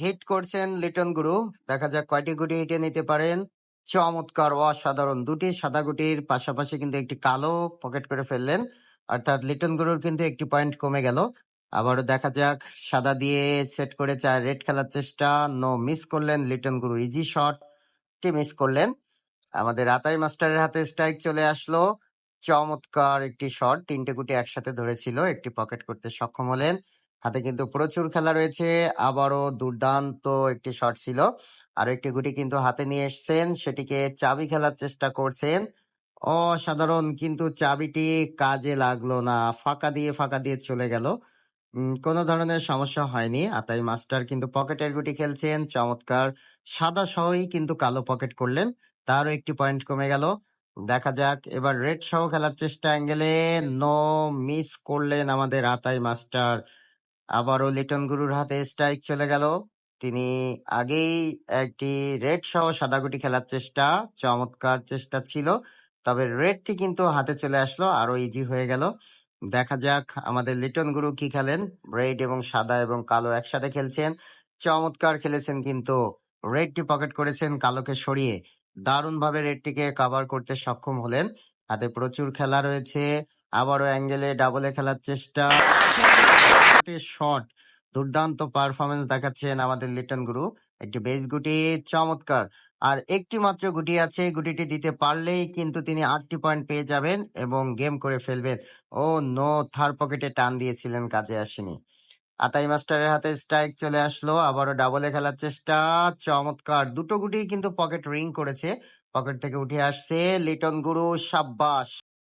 Hit করছেন লিটন গুরু। দেখা যাক কয়টি গুটি হিটে নিতে পারেন। চমৎকার, অসাধারণ। দুটি সাদা গুটির পাশাপাশি কিন্তু একটি কালো পকেট করে ফেললেন। অর্থাৎ লিটন গুরুর কিন্তু একটি পয়েন্ট কমে গেল। আবারও দেখা যাক, সাদা দিয়ে সেট করে চার রেড খেলার চেষ্টা। নো মিস করলেন লিটন গুরু, ইজি শট। টি মিস করলেন। আমাদের আতাই মাস্টারের হাতে স্ট্রাইক চলে আসলো। চমৎকার একটি শট। তিনটে গুটি একসাথে ধরেছিল, একটি পকেট করতে সক্ষম হলেন। হাতে কিন্তু প্রচুর খেলা রয়েছে। আবারও দুর্দান্ত একটি শট ছিল। আর একটি গুটি কিন্তু হাতে নিয়ে এসছেন। সেটিকে চাবি খেলার চেষ্টা করছেন। অসাধারণ কিন্তু চাবিটি কাজে লাগল না। ফাঁকা দিয়ে ফাঁকা দিয়ে চলে গেল। কোনো ধরনের সমস্যা হয়নি। আতাই মাস্টার কিন্তু পকেটের গুটি খেলছেন। চমৎকার। সাদা সহই কিন্তু কালো পকেট করলেন। তারও একটি পয়েন্ট কমে গেল। দেখা যাক, এবার রেড সহ খেলার চেষ্টা অ্যাঙ্গেলে নো মিস করলেন আমাদের আতাই মাস্টার। আবারও লিটন গুরুর হাতে স্ট্রাইক চলে গেল। তিনি আগেই একটি রেড সহ সাদা গুটি খেলার চেষ্টা, চমৎকার চেষ্টা ছিল। তবে রেডটি কিন্তু হাতে চলে আসলো আরও ইজি হয়ে গেল। দেখা যাক আমাদের লিটন গুরু কি খেলেন। রেড এবং সাদা এবং কালো একসাথে খেলছেন। চমৎকার খেলেছেন কিন্তু। রেডটি পকেট করেছেন কালোকে সরিয়ে। দারুণভাবে রেডটিকে কভার করতে সক্ষম হলেন। হাতে প্রচুর খেলা রয়েছে। আবারও অ্যাঙ্গেলে ডাবলে খেলার চেষ্টা। শট দুর্দান্ত পারফরমেন্স দেখাচ্ছেন আমাদের লিটন গুরু। একটি বেস গুটি চমৎকার। আর একটি মাত্র গুটি আছে গুটিটি দিতে পারলেই কিন্তু তিনি আটটি পয়েন্ট পেয়ে যাবেন এবং গেম করে ফেলবেন। ও নো থার্ড পকেটে টান দিয়েছিলেন, কাজে আসেনি। আতাই মাস্টারের হাতে স্ট্রাইক চলে আসলো, আবারও ডাবলে খেলার চেষ্টা, চমৎকার। দুটো গুটি কিন্তু পকেট রিং করেছে। পকেট থেকে উঠে আসছে লিটন গুরু, সাব্বাস।